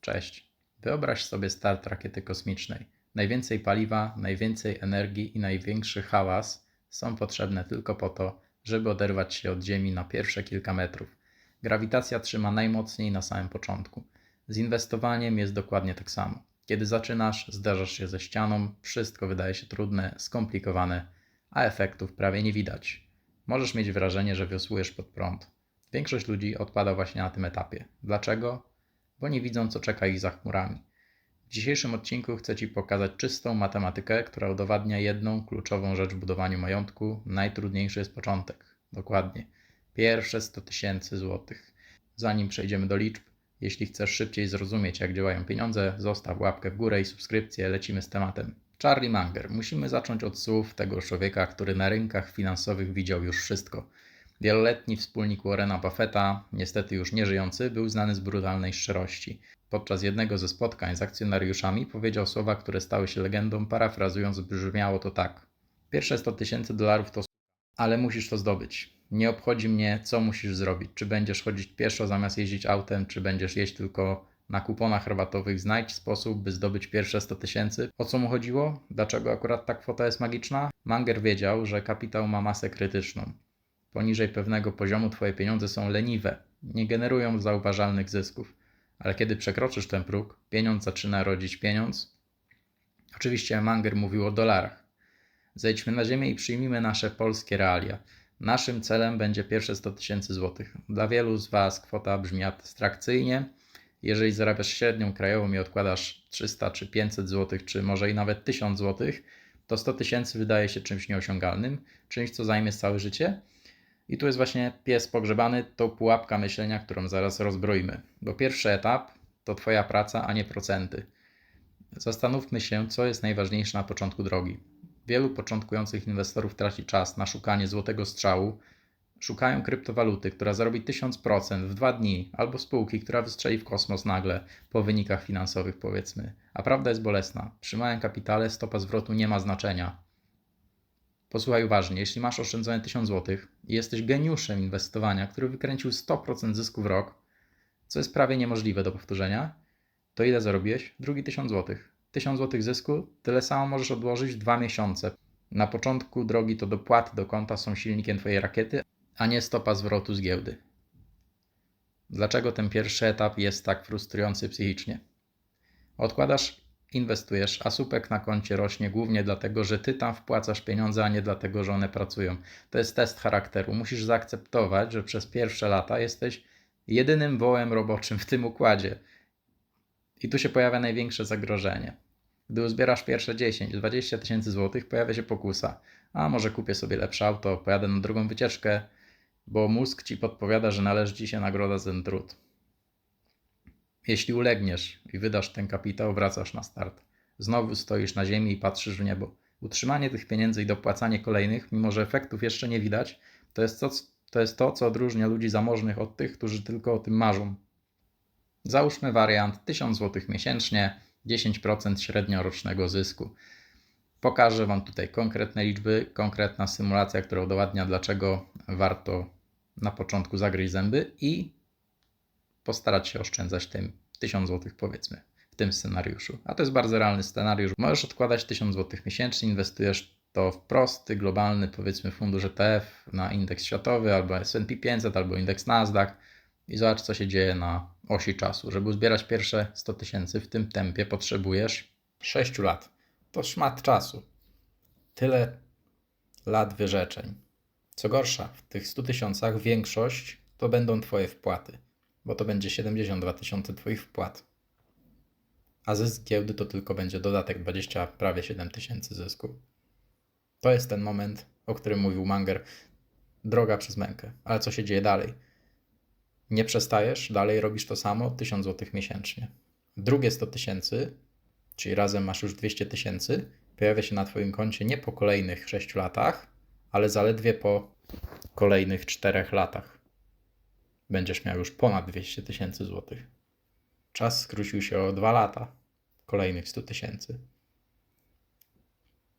Cześć. Wyobraź sobie start rakiety kosmicznej. Najwięcej paliwa, najwięcej energii i największy hałas są potrzebne tylko po to, żeby oderwać się od Ziemi na pierwsze kilka metrów. Grawitacja trzyma najmocniej na samym początku. Z inwestowaniem jest dokładnie tak samo. Kiedy zaczynasz, zderzasz się ze ścianą, wszystko wydaje się trudne, skomplikowane, a efektów prawie nie widać. Możesz mieć wrażenie, że wiosłujesz pod prąd. Większość ludzi odpada właśnie na tym etapie. Dlaczego? Bo nie widzą, co czeka ich za chmurami. W dzisiejszym odcinku chcę Ci pokazać czystą matematykę, która udowadnia jedną kluczową rzecz w budowaniu majątku. Najtrudniejszy jest początek. Dokładnie. Pierwsze 100 tysięcy złotych. Zanim przejdziemy do liczb, jeśli chcesz szybciej zrozumieć, jak działają pieniądze, zostaw łapkę w górę i subskrypcję. Lecimy z tematem. Charlie Munger. Musimy zacząć od słów tego człowieka, który na rynkach finansowych widział już wszystko. Wieloletni wspólnik Warrena Buffetta, niestety już nieżyjący, był znany z brutalnej szczerości. Podczas jednego ze spotkań z akcjonariuszami powiedział słowa, które stały się legendą, parafrazując brzmiało to tak. Pierwsze 100 tysięcy dolarów to ale musisz to zdobyć. Nie obchodzi mnie, co musisz zrobić. Czy będziesz chodzić pieszo zamiast jeździć autem, czy będziesz jeść tylko na kuponach rabatowych. Znajdź sposób, by zdobyć pierwsze 100 tysięcy. O co mu chodziło? Dlaczego akurat ta kwota jest magiczna? Manger wiedział, że kapitał ma masę krytyczną. Poniżej pewnego poziomu Twoje pieniądze są leniwe, nie generują zauważalnych zysków. Ale kiedy przekroczysz ten próg, pieniądz zaczyna rodzić pieniądz. Oczywiście Manger mówił o dolarach. Zejdźmy na ziemię i przyjmijmy nasze polskie realia. Naszym celem będzie pierwsze 100 tysięcy złotych. Dla wielu z Was kwota brzmi abstrakcyjnie. Jeżeli zarabiasz średnią krajową i odkładasz 300 czy 500 złotych, czy może i nawet 1000 złotych, to 100 tysięcy wydaje się czymś nieosiągalnym, czymś, co zajmie całe życie. I tu jest właśnie pies pogrzebany, to pułapka myślenia, którą zaraz rozbroimy. Bo pierwszy etap to Twoja praca, a nie procenty. Zastanówmy się, co jest najważniejsze na początku drogi. Wielu początkujących inwestorów traci czas na szukanie złotego strzału, szukają kryptowaluty, która zarobi 1000% w dwa dni, albo spółki, która wystrzeli w kosmos nagle po wynikach finansowych, powiedzmy. A prawda jest bolesna. Przy małym kapitale stopa zwrotu nie ma znaczenia. Posłuchaj uważnie, jeśli masz oszczędzone 1000 zł i jesteś geniuszem inwestowania, który wykręcił 100% zysku w rok, co jest prawie niemożliwe do powtórzenia, to ile zarobiłeś? Drugi 1000 zł. 1000 zł zysku, tyle samo możesz odłożyć dwa miesiące. Na początku drogi to dopłaty do konta są silnikiem Twojej rakiety, a nie stopa zwrotu z giełdy. Dlaczego ten pierwszy etap jest tak frustrujący psychicznie? Odkładasz, inwestujesz, a słupek na koncie rośnie głównie dlatego, że ty tam wpłacasz pieniądze, a nie dlatego, że one pracują. To jest test charakteru. Musisz zaakceptować, że przez pierwsze lata jesteś jedynym wołem roboczym w tym układzie. I tu się pojawia największe zagrożenie. Gdy uzbierasz pierwsze 10-20 tysięcy złotych, pojawia się pokusa. A może kupię sobie lepsze auto, pojadę na drugą wycieczkę, bo mózg ci podpowiada, że należy ci się nagroda za ten trud. Jeśli ulegniesz i wydasz ten kapitał, wracasz na start. Znowu stoisz na ziemi i patrzysz w niebo. Utrzymanie tych pieniędzy i dopłacanie kolejnych, mimo że efektów jeszcze nie widać, to jest to, to, jest to co odróżnia ludzi zamożnych od tych, którzy tylko o tym marzą. Załóżmy wariant 1000 zł miesięcznie, 10% średniorocznego zysku. Pokażę Wam tutaj konkretne liczby, konkretna symulacja, która udowadnia, dlaczego warto na początku zagryźć zęby i postarać się oszczędzać tym 1000 zł, powiedzmy, w tym scenariuszu. A to jest bardzo realny scenariusz. Możesz odkładać 1000 zł miesięcznie, inwestujesz to w prosty, globalny, powiedzmy, fundusz ETF na indeks światowy, albo SP 500, albo indeks Nasdaq i zobacz, co się dzieje na osi czasu. Żeby uzbierać pierwsze 100 tysięcy w tym tempie, potrzebujesz 6 lat. To szmat czasu. Tyle lat wyrzeczeń. Co gorsza, w tych 100 tysiącach większość to będą Twoje wpłaty, bo to będzie 72 tysiące Twoich wpłat. A zysk giełdy to tylko będzie dodatek 20, prawie 7 tysięcy zysku. To jest ten moment, o którym mówił Manger. Droga przez mękę. Ale co się dzieje dalej? Nie przestajesz, dalej robisz to samo, 1000 zł miesięcznie. Drugie 100 tysięcy, czyli razem masz już 200 tysięcy, pojawia się na Twoim koncie nie po kolejnych 6 latach, ale zaledwie po kolejnych 4 latach. Będziesz miał już ponad 200 tysięcy złotych. Czas skrócił się o 2 lata, kolejnych 100 tysięcy.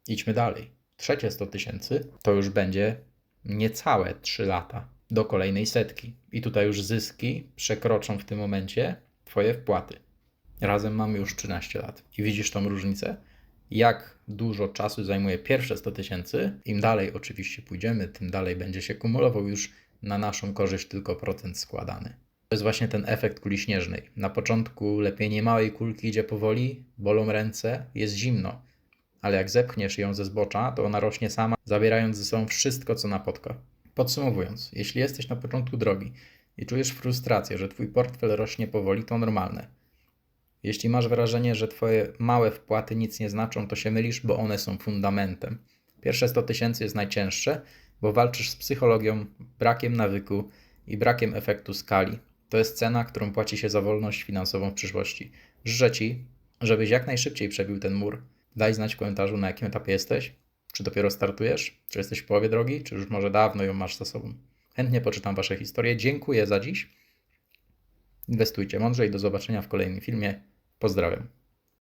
Idźmy dalej. Trzecie 100 tysięcy to już będzie niecałe 3 lata do kolejnej setki. I tutaj już zyski przekroczą w tym momencie Twoje wpłaty. Razem mamy już 13 lat. I widzisz tą różnicę? Jak dużo czasu zajmuje pierwsze 100 tysięcy? Im dalej oczywiście pójdziemy, tym dalej będzie się kumulował już na naszą korzyść tylko procent składany. To jest właśnie ten efekt kuli śnieżnej. Na początku lepienie małej kulki idzie powoli, bolą ręce, jest zimno, ale jak zepchniesz ją ze zbocza, to ona rośnie sama, zabierając ze sobą wszystko, co napotka. Podsumowując, jeśli jesteś na początku drogi i czujesz frustrację, że twój portfel rośnie powoli, to normalne. Jeśli masz wrażenie, że twoje małe wpłaty nic nie znaczą, to się mylisz, bo one są fundamentem. Pierwsze 100 tysięcy jest najcięższe, bo walczysz z psychologią, brakiem nawyku i brakiem efektu skali. To jest cena, którą płaci się za wolność finansową w przyszłości. Życzę Ci, żebyś jak najszybciej przebił ten mur. Daj znać w komentarzu, na jakim etapie jesteś. Czy dopiero startujesz? Czy jesteś w połowie drogi? Czy już może dawno ją masz za sobą? Chętnie poczytam Wasze historie. Dziękuję za dziś. Inwestujcie mądrze i do zobaczenia w kolejnym filmie. Pozdrawiam.